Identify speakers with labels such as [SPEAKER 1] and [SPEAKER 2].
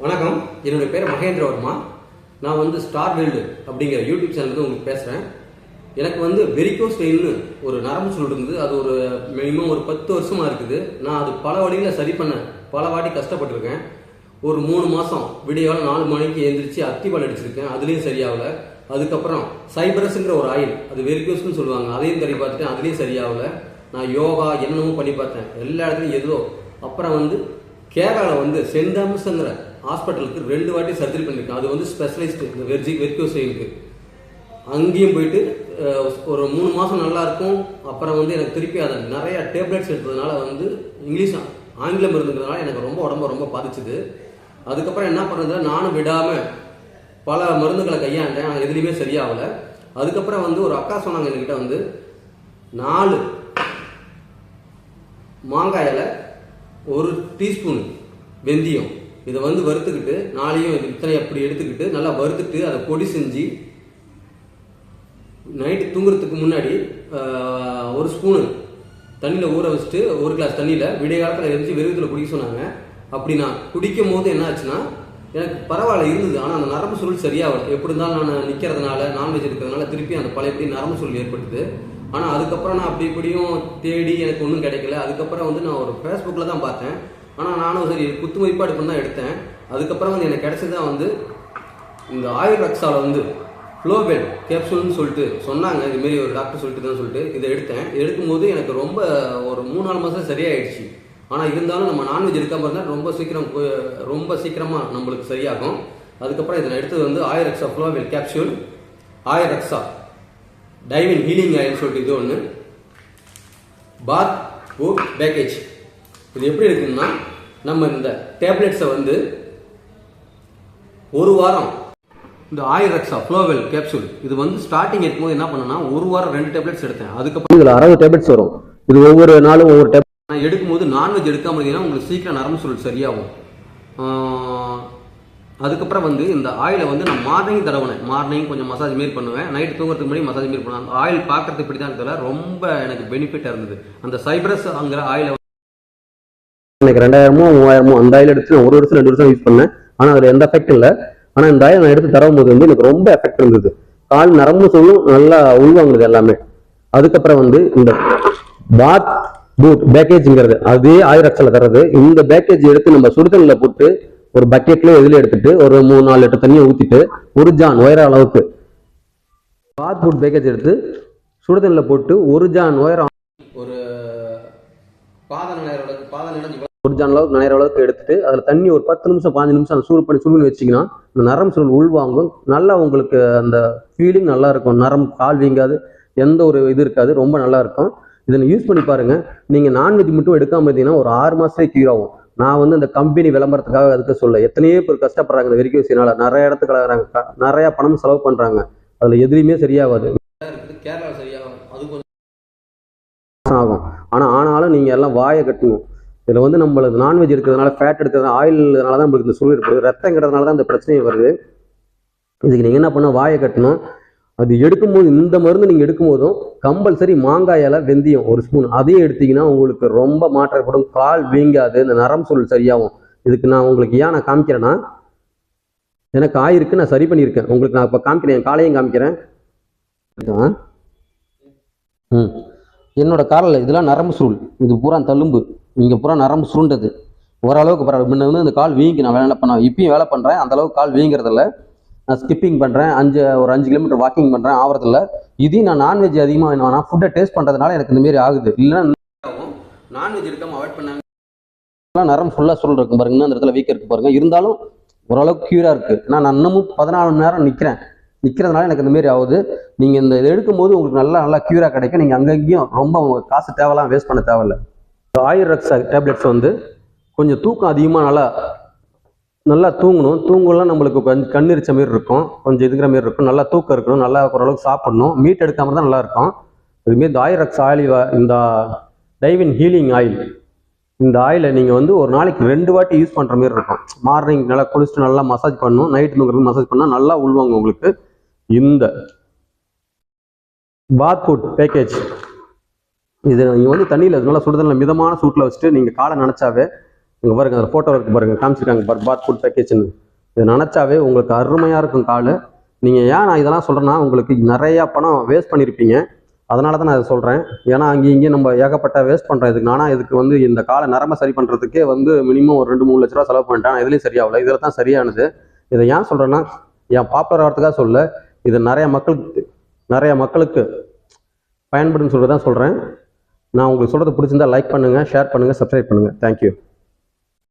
[SPEAKER 1] வணக்கம். என்னுடைய பேர் மகேந்திரவர்மா நான் வந்து ஸ்டார் வேல்டு அப்படிங்கிற யூடியூப் சேனலுக்கு உங்களுக்கு பேசுகிறேன் எனக்கு வந்து வெரிகோஸ் வெயின்னு ஒரு நரம்பு சுருள் இருந்தது. அது ஒரு மினிமம் ஒரு பத்து வருஷமாக இருக்குது. நான் அது பல வழியில் சரி பண்ண பல வாட்டி கஷ்டப்பட்டிருக்கேன். ஒரு மூணு மாதம் விடியால நாலு மணிக்கு எழுந்திரிச்சு அத்திபால் அடிச்சிருக்கேன். அதுலேயும் சரியாகல. அதுக்கப்புறம் சைபரஸுங்கிற ஒரு ஆயில் அது வெரிகோஸ்னு சொல்லுவாங்க. அதையும் தடவி பார்த்துட்டேன். அதுலேயும் சரியாகல. நான் யோகா என்னென்னமோ பண்ணி பார்த்தேன். எல்லா இடத்துலையும் ஏதோ அப்புறம் வந்து கேரளாவில் வந்து சென்ட் ஹாஸ்பிட்டலுக்கு ரெண்டு வாட்டி சர்ஜரி பண்ணியிருக்கேன். அது வந்து ஸ்பெஷலிஸ்ட் இந்த வெர்ஜி வெர்கோசைனுக்கு அங்கேயும் போயிட்டு ஒரு மூணு மாதம் நல்லா இருக்கும். அப்புறம் வந்து எனக்கு திருப்பி அதை நிறைய டேப்லெட்ஸ் எடுத்ததுனால வந்து இங்கிலீஷ் ஆங்கிலம் இருந்ததுனால எனக்கு ரொம்ப உடம்ப ரொம்ப பாதிச்சுது. அதுக்கப்புறம் என்ன பண்ணுறது நானும் விடாமல் பல மருந்துகளை கையாண்டேன். ஆனால் எதுலேயுமே சரியாகலை. அதுக்கப்புறம் வந்து ஒரு அக்கா சொன்னாங்க என்கிட்ட வந்து நாலு மாங்காயில் ஒரு டீஸ்பூன் வெந்தயம். இதை வந்து வறுத்துக்கிட்டு நாளையும் இது இத்தனை அப்படி எடுத்துக்கிட்டு நல்லா வறுத்துட்டு அதை பொடி செஞ்சு நைட்டு தூங்குறதுக்கு முன்னாடி ஒரு ஸ்பூனு தண்ணியில் ஊற வச்சுட்டு ஒரு கிளாஸ் தண்ணியில் விடிய காலத்தில் எரிஞ்சு வெறுத்தில் குடிக்க சொன்னாங்க. அப்படி நான் குடிக்கும் போது என்ன ஆச்சுன்னா எனக்கு பரவாயில்ல இருந்தது ஆனால் அந்த நரம்பு சுருள் சரியாகல. எப்படி இருந்தாலும் நான் நிற்கிறதுனால நான்வெஜ் இருக்கிறதுனால திருப்பி அந்த பழையபடி நரம்பு சுருள் ஏற்பட்டுது. ஆனால் அதுக்கப்புறம் நான் அப்படி இப்படியும் தேடி எனக்கு ஒன்றும் கிடைக்கல. அதுக்கப்புறம் வந்து நான் ஒரு ஃபேஸ்புக்கில் தான் பார்த்தேன். ஆனால் நானும் சரி குத்து மதிப்பாடு பண்ணி தான் எடுத்தேன். அதுக்கப்புறம் வந்து எனக்கு கிடைச்சது வந்து இந்த ஆயுர் ரக்ஸாவில் வந்து ஃப்ளோபெல் கேப்சூல்னு சொல்லிட்டு சொன்னாங்க. இதுமாரி ஒரு டாக்டர் சொல்லிட்டு தான் சொல்லிட்டு இதை எடுத்தேன். எடுக்கும்போது எனக்கு ரொம்ப ஒரு மூணு நாலு மாதம் சரியாயிடுச்சு. ஆனால் இருந்தாலும் நம்ம நான்வெஜ் எடுக்காமல் இருந்தால் ரொம்ப சீக்கிரம் ரொம்ப சீக்கிரமாக நம்மளுக்கு சரியாகும். அதுக்கப்புறம் இதில் எடுத்தது வந்து Ayur Raksha ஃப்ளோபெட் capsule Ayur Raksha divine healing oil சொல்லிட்டு இது ஒன்று பாத் வுட் பேக்கேஜ். இது எப்படி இருக்குன்னா நம்ம இந்த டேப்லெட்ஸை வந்து ஒரு வாரம் இந்த ஆயிரக்ஸா ஃப்ளோவெல் கேப்சூல் இது வந்து ஸ்டார்டிங் எடுக்கும்போது என்ன பண்ணேன்னா ஒரு வாரம் ரெண்டு டேப்லெட்ஸ் எடுத்தேன். அதுக்கப்புறம் இதில் அறுபது டேப்லெட்ஸ் வரும். இது ஒவ்வொரு நாளும் ஒவ்வொரு டேப்லெட் நான் எடுக்கும்போது நான்வெஜ் எடுக்காம இருந்தீங்கன்னா உங்களுக்கு சீக்கிரம் நரம்பு சுருள் சரியாகும். அதுக்கப்புறம் வந்து இந்த ஆயிலை வந்து நான் மார்னிங் தடவினேன். மார்னிங் கொஞ்சம் மசாஜ் மாரி பண்ணுவேன். நைட் தூங்குறதுக்கு முன்னாடி மசாஜ் மாரி பண்ணுவேன் அந்த ஆயில் பார்க்கறதுக்கு இப்படி தான் தெரியல ரொம்ப எனக்கு பெனிஃபிட்டாக இருந்தது. அந்த சைப்ரஸ் அங்கிற ஆயிலை எனக்கு ரெண்டாயிரமோ மூவாயிரமோ அந்த ஆயில் எடுத்து நான் ஒரு வருஷம் ரெண்டு வருஷம் யூஸ் பண்ணேன். ஆனால் அதில் எந்த எஃபெக்ட் இல்லை. ஆனால் இந்த ஆயில் நான் எடுத்து தரும்போது வந்து எனக்கு ரொம்ப எஃபெக்ட் இருந்தது. கால் நரம்பு சொல்லும் நல்லா உள்வாங்குது எல்லாமே. அதுக்கப்புறம் வந்து இந்த பாத் பூட் பேக்கேஜ்ங்கிறது அதே ஆயிரத்தில் தர்றது. இந்த பேக்கேஜ் எடுத்து நம்ம சுடுதண்ணில் போட்டு ஒரு பக்கெட்ல எதில் எடுத்துட்டு ஒரு மூணு நாலு லிட்டர் தண்ணியை ஊற்றிட்டு ஒரு ஜான் உயர அளவுக்கு பாத் பூட் பேக்கேஜ் எடுத்து சுடுதண்ணில் போட்டு ஒரு ஜான் உயரம் ஒரு பாத நிலையிற அளவுக்கு பாத நிலை ஒரு ஜான் அளவுக்கு நினைற அளவுக்கு எடுத்துட்டு அதில் தண்ணி ஒரு பத்து நிமிஷம் பாஞ்சு நிமிஷம் அந்த சூடு பண்ணி பண்ணி வச்சிங்கன்னா இந்த நரம்பு சுருள் உள்வாங்கும். நல்லா உங்களுக்கு அந்த ஃபீலிங் நல்லா இருக்கும். நரம்பு கால் வீங்காது. எந்த ஒரு இது இருக்காது. ரொம்ப நல்லா இருக்கும். இதை யூஸ் பண்ணி பாருங்க. நீங்க நான்வெஜ் மட்டும் எடுக்காம இருந்தீங்கன்னா ஒரு ஆறு மாசத்துலேயே கியூர் ஆகும். நான் வந்து இந்த கம்பெனி விளம்பரத்துக்காக அதுக்கு சொல்ல எத்தனையோ பேர் கஷ்டப்படுறாங்க இந்த வெறிக்கோசினால நிறைய இடத்துக்கு அழகுறாங்க க- நிறைய பணம் செலவு பண்றாங்க. அதுல எதுலையுமே சரியாகாது. கேரளா சரியாகும். அது கொஞ்சம் ஆகும். ஆனா ஆனாலும் நீங்க எல்லாம் வாயை கட்டணும். இதில் வந்து நம்மளுக்கு நான்வெஜ் எடுக்கிறதுனால ஃபேட் எடுக்கிறதுனால ஆயில் தான் நம்மளுக்கு இந்த சுருள் ஏற்படுது. ரத்தங்கிறதுனால தான் இந்த பிரச்சனை வருது. இதுக்கு நீங்கள் என்ன பண்ணணும்? வாயை கட்டணும். அது எடுக்கும்போது இந்த மருந்து நீங்கள் எடுக்கும்போதும் கம்பல்சரி மாங்காய் இலை வெந்தயம் ஒரு ஸ்பூன் அதையும் எடுத்தீங்கன்னா உங்களுக்கு ரொம்ப மாற்றப்படும். கால் வீங்காது. இந்த நரம் சுருள் சரியாகும். இதுக்கு நான் உங்களுக்கு ஏன் நான் காமிக்கிறேன்னா எனக்கு ஆயிருக்கு நான் சரி பண்ணியிருக்கேன். உங்களுக்கு நான் இப்போ காமிக்கிறேன். என் காலையும் காமிக்கிறேன். ம். என்னோட காலில் இதெல்லாம் நரம்பு சுருள். இது பூரா தழும்பு. இங்கே பூரா நரம்பு சுருண்டது. ஓரளவுக்கு பரவாயில்ல முன்ன வந்து இந்த கால் வீங்கி நான் வேலை பண்ண இப்பயும் வேலை பண்ணுறேன் அந்தளவுக்கு கால் வீங்கிறதில்ல. நான் ஸ்கிப்பிங் பண்ணுறேன் அஞ்சு ஒரு அஞ்சு கிலோமீட்டர் வாக்கிங் பண்ணுறேன் ஆகிறதில்ல இதையும் நான் நான்வெஜ் அதிகமாக நான் ஃபுட்டை டேஸ்ட் பண்ணுறதுனால எனக்கு இந்த மாதிரி ஆகுது. இல்லைன்னா நான்வெஜ் எடுக்காமல் அவாய்ட் பண்ணாங்க. நரம் ஃபுல்லாக சுருள் இருக்கும் பாருங்க. அந்த இடத்துல வீக் இருக்கு பாருங்க. இருந்தாலும் ஓரளவுக்கு க்யூராக இருக்குது நான் இன்னமும் பதினாலு மணி நேரம் நிற்கிறேன் நிற்கிறதுனால எனக்கு இந்த மாதிரி ஆகுது. நீங்கள் இந்த இதை எடுக்கும்போது உங்களுக்கு நல்லா நல்லா க்யூராக கிடைக்கும். நீங்கள் அங்கங்கேயும் ரொம்ப காசு தேவைலாம் வேஸ்ட் பண்ண தேவையில்ல. ஆயுர் ரக்ஸ் டேப்லெட்ஸ் வந்து கொஞ்சம் தூக்கம் அதிகமாக நல்லா நல்லா தூங்கணும். தூங்கலாம் நம்மளுக்கு கொஞ்சம் கண்ணெரிச்ச மாதிரி இருக்கும். கொஞ்சம் இதுங்கிற மாதிரி இருக்கும். நல்லா தூக்கம் இருக்கணும். நல்லா ஓரளவுக்கு சாப்பிடணும். மீட் எடுக்காமல் தான் நல்லா இருக்கும். இதுமாரி இந்த ஆயுர் ரக்ஸ் ஆயில் இந்த டைவின் ஹீலிங் ஆயில் இந்த ஆயிலை நீங்கள் வந்து ஒரு நாளைக்கு ரெண்டு வாட்டி யூஸ் பண்ணுற மாதிரி இருக்கும். மார்னிங் நல்லா குளிச்சுட்டு நல்லா மசாஜ் பண்ணணும். நைட் தூங்குறது மசாஜ் பண்ணால் நல்லா உள்வாங்க உங்களுக்கு. இந்த பாத் பேக்கேஜ் இது நீங்கள் வந்து தண்ணியில் நல்லா சுடுதண்ணில் மிதமான சூட்டில் வச்சுட்டு நீங்கள் காலை நினச்சாவே இங்கே பாருங்கள் அந்த ஃபோட்டோ இருக்குது பாருங்கள் காமிச்சிருக்காங்க பர்பாத் ஃபுட் பேக்கேஜ்னு இது நினச்சாவே உங்களுக்கு அருமையாக இருக்கும் கால். நீங்கள் ஏன் நான் இதெல்லாம் சொல்கிறேன்னா உங்களுக்கு நிறையா பணம் வேஸ்ட் பண்ணியிருப்பீங்க அதனால தான் நான் இதை சொல்கிறேன் ஏன்னா அங்கே இங்கே நம்ம ஏகப்பட்ட வேஸ்ட் பண்ணுறோம் இதுக்கு நானா இதுக்கு வந்து இந்த காலை நரம்ப சரி பண்ணுறதுக்கே வந்து மினிமம் ஒரு ரெண்டு மூணு லட்ச ரூபா செலவு பண்ணிட்டேன். இதுலேயும் சரியாகல. இதில் தான் சரியானது. இதை ஏன் சொல்கிறேன்னா என் பாப்புலர் ஆகிறதுக்காக சொல்ல இது நிறைய மக்களுக்கு நிறைய மக்களுக்கு பயன்படுன்னு சொல்லி தான் சொல்கிறேன் நான் உங்களுக்கு சொல்கிறது பிடிச்சிருந்தா லைக் பண்ணுங்கள் ஷேர் பண்ணுங்கள் சப்ஸ்கிரைப் பண்ணுங்கள் தேங்க்யூ